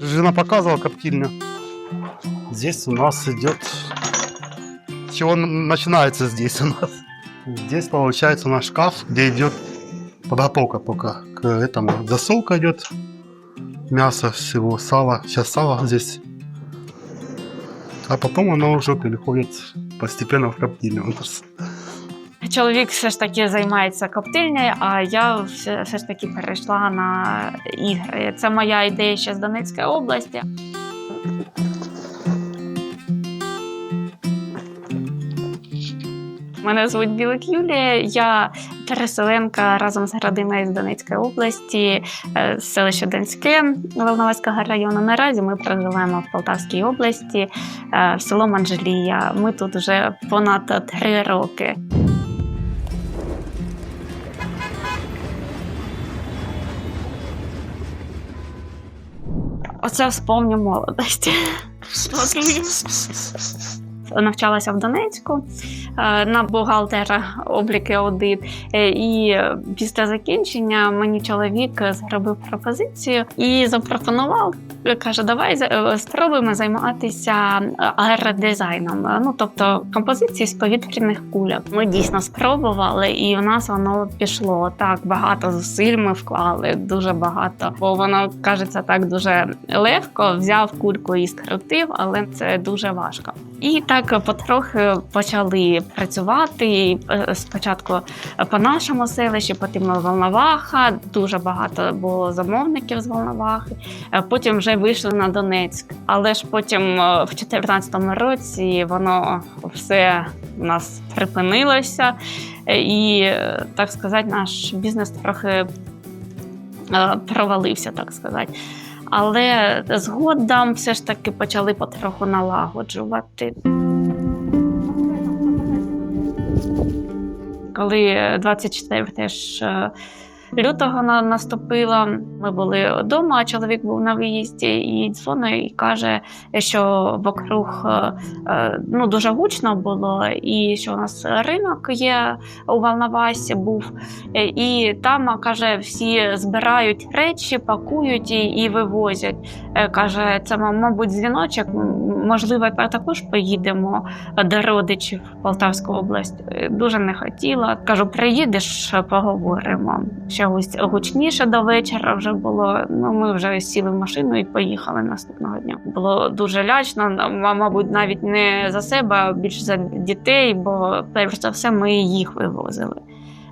Жена показывала коптильню. Здесь у нас идет... С чего начинается здесь у нас? Здесь получается у нас шкаф, где идет подготовка пока к этому. Засолка идет. Мясо всего, сало. Сейчас сало здесь. А потом оно уже переходит постепенно в коптильню у нас. Чоловік все ж таки займається коптильнею, а я все, все ж таки перейшла на ігри. Це моя ідея ще з Донецької області. Мене звуть Білик Юлія. Я переселенка разом з родиною з Донецької області, е, з селища Донське Волноваського району. Наразі ми проживаємо в Полтавській області, е, в село Манжелія. Ми тут вже понад три роки. Оце вспомню молодість. Навчалася в Донецьку е, на бухгалтера обліки аудит. Е, І після закінчення мені чоловік зробив пропозицію і запропонував. Каже, давай е, спробуємо займатися аеродизайном. Ну тобто композиції з повітряних кульок. Ми дійсно спробували, і у нас воно пішло. Так багато зусиль ми вклали, дуже багато. Бо воно кажеться так дуже легко. Взяв кульку і скрутив, але це дуже важко. І так потрохи почали працювати. Е, Спочатку по нашому селищі, потім Волноваха. Дуже багато було замовників з Волновахи. Е, Потім вже вийшли на Донецьк. Але ж потім е, в 2014 році воно все у нас припинилося. І, так сказати, наш бізнес трохи провалився, так сказати. Але згодом все ж таки почали потроху налагоджувати. Коли 24 теж е, лютого на- наступило, ми були вдома, а чоловік був на виїзді і дзвонить і каже, що вокруг е, е, ну, дуже гучно було, і що у нас ринок є у Волновасі був. Е, І там каже, всі збирають речі, пакують і, і вивозять. Каже, це мабуть дзвіночок. Можливо, та- також поїдемо до родичів в Полтавську область. Дуже не хотіла. Кажу, приїдеш, поговоримо. Ще гучніше до вечора вже було. Ну, ми вже сіли в машину і поїхали наступного дня. Було дуже лячно, мабуть, навіть не за себе, а більше за дітей, бо перш за все ми їх вивозили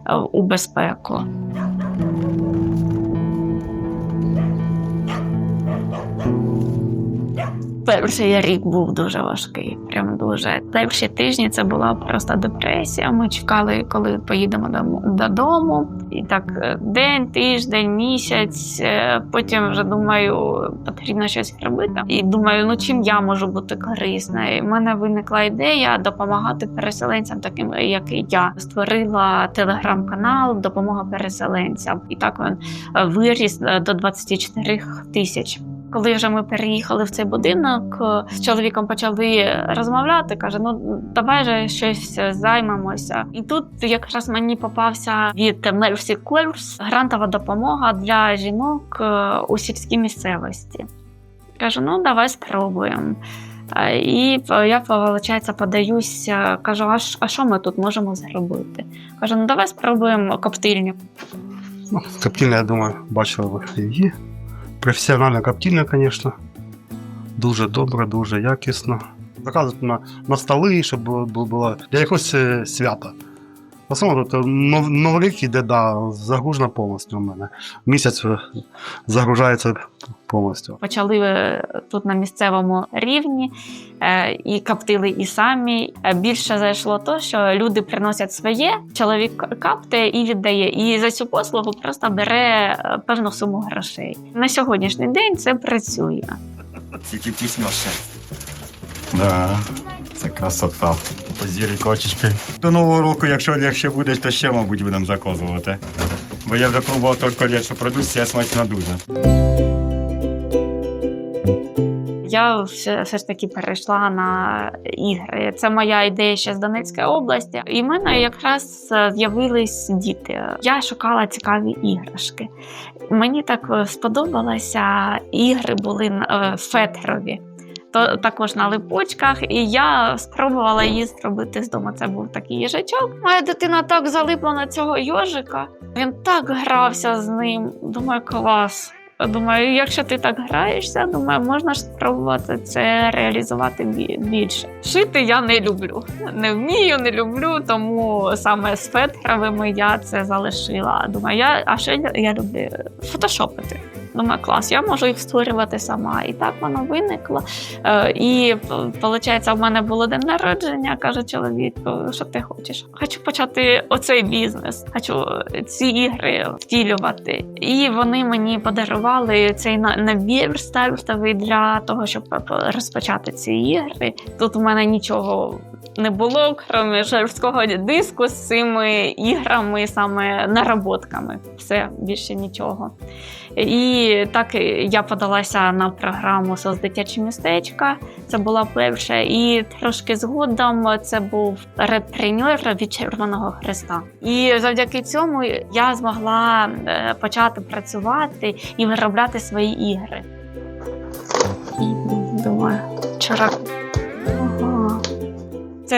е, у безпеку. Перший рік був дуже важкий, прям дуже. Перші тижні це була просто депресія. Ми чекали, коли поїдемо додому. І так е, день, тиждень, місяць. е, Потім вже думаю, потрібно щось робити. І думаю, ну чим я можу бути корисна. І мене виникла ідея допомагати переселенцям, таким як і я. Створила телеграм-канал Допомога переселенцям. І так він е, виріс до 24 тисяч. Коли вже ми переїхали в цей будинок, з чоловіком почали розмовляти. каже: ну давай же щось займемося. І тут якраз мені попався від Mercy Course грантова допомога для жінок е, у сільській місцевості. Кажу, ну давай спробуємо. Е, І е, я, виходить, подаюся, кажу, а що ми тут можемо зробити? Кажу, ну давай спробуємо коптильню. Коптильня, я думаю, бачили ви її. Професіональна коптильня, звісно. Дуже добре, дуже якісно. Заказувати на, на столи, щоб було, було, було для якогось е, свята. В тут нов, новий рік іде, да, загружена повністю у мене. Місяць е, загружається повністю. почали е, тут на місцевому рівні е, і коптили і самі. Е, Більше зайшло то, що люди приносять своє, чоловік каптає і віддає. І за цю послугу просто бере е, певну суму грошей. На сьогоднішній день це працює. Тільки пізніше. Да, це красота. Позірі кочечки. До нового року, якщо якщо буде, то ще, мабуть, будемо заказувати. Бо я вже пробував тільки що продукція смачна дуже. я все, все ж таки перейшла на ігри. Це моя ідея ще з Донецької області. І в мене якраз е, з'явились діти. Я шукала цікаві іграшки. Мені так е, сподобалося, ігри були е, фетрові. То також на липучках, і я спробувала її зробити з дому. Це був такий їжачок. Моя дитина так залипла на цього йожика. Він так грався з ним. Думаю, клас. Думаю, якщо ти так граєшся, думаю, можна ж спробувати це реалізувати більше. Шити я не люблю. Не вмію, не люблю, тому саме з фетровими я це залишила. Думаю, я, а ще я, люблю фотошопити. Думаю, клас, я можу їх створювати сама. І так воно виникло. Е, і виходить, в мене було день народження, каже чоловік, що ти хочеш? Хочу почати оцей бізнес, хочу ці ігри втілювати. І вони мені подарували цей набір стартовий для того, щоб розпочати ці ігри. Тут у мене нічого. Не було, крім жорсткого диску з цими іграми, саме наработками. Все більше нічого. І так я подалася на програму «СОС дитяче містечка. Це була перша. І трошки згодом це був редтренер від Червоного Хреста. І завдяки цьому я змогла е, почати працювати і виробляти свої ігри. Думаю, вчора.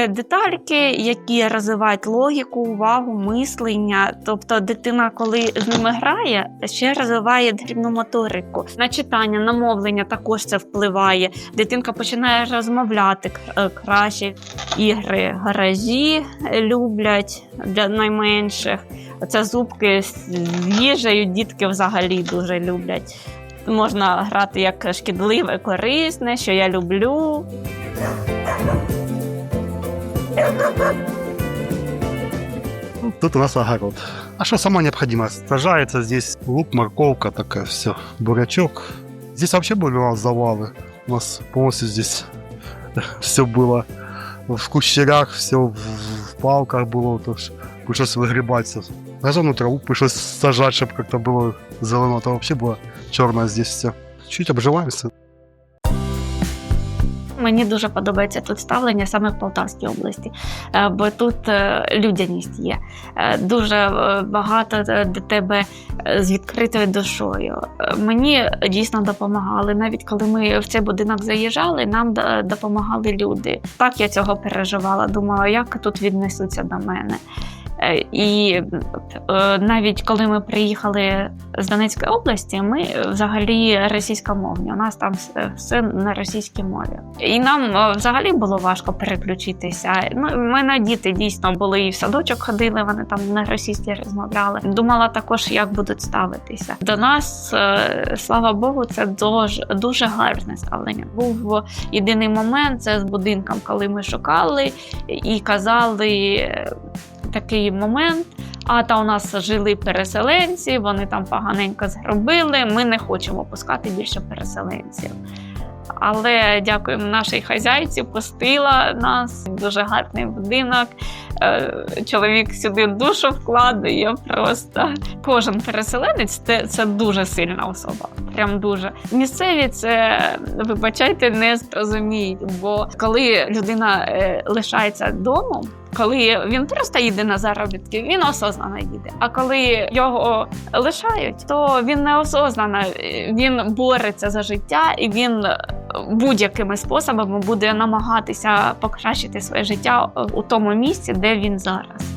Це детальки, які розвивають логіку, увагу, мислення. Тобто, дитина, коли з ними грає, ще розвиває дрібну моторику. На читання, на мовлення також це впливає. Дитинка починає розмовляти е, краще. Ігри гаражі люблять для найменших. Оце зубки з їжею дітки взагалі дуже люблять. Можна грати як шкідливе, корисне, що я люблю. Тут у нас огород. А что самое необходимое? Сажается здесь лук, морковка, такая все, бурячок. Здесь вообще были у нас завалы. У нас полностью здесь все было в кущерях, все в, палках было. То есть пришлось выгребать все. Газонную траву пришлось сажать, чтобы как-то было зелено. А то вообще было черное здесь все. Чуть обживаемся. Мені дуже подобається тут ставлення саме в Полтавській області, е, бо тут е, людяність є. Е, Дуже багато до тебе з відкритою душою. Мені дійсно допомагали. Навіть коли ми в цей будинок заїжджали, нам допомагали люди. Так я цього переживала. Думала, як тут віднесуться до мене. Е, І е, навіть коли ми приїхали з Донецької області, ми е, взагалі російськомовні. У нас там все- на російській мові. І нам взагалі було важко переключитися. Ну, в мене діти дійсно були і в садочок ходили, вони там на російській розмовляли. Думала також, як будуть ставитися. До нас, слава Богу, це дуже, дуже гарне ставлення. Був єдиний момент це з будинком, коли ми шукали і казали. Такий момент, а та у нас жили переселенці, вони там поганенько зробили. Ми не хочемо пускати більше переселенців. Але дякуємо нашій хазяйці, пустила нас. Дуже гарний будинок. Е, Чоловік сюди душу вкладає. Просто кожен переселенець це, це дуже сильна особа. Прям дуже місцеві це вибачайте, не зрозуміють. Бо коли людина е, лишається домом, коли він просто їде на заробітки, він осознано їде. А коли його лишають, то він неосознано, е, він бореться за життя і він е, будь-якими способами буде намагатися покращити своє життя у тому місці, де він зараз.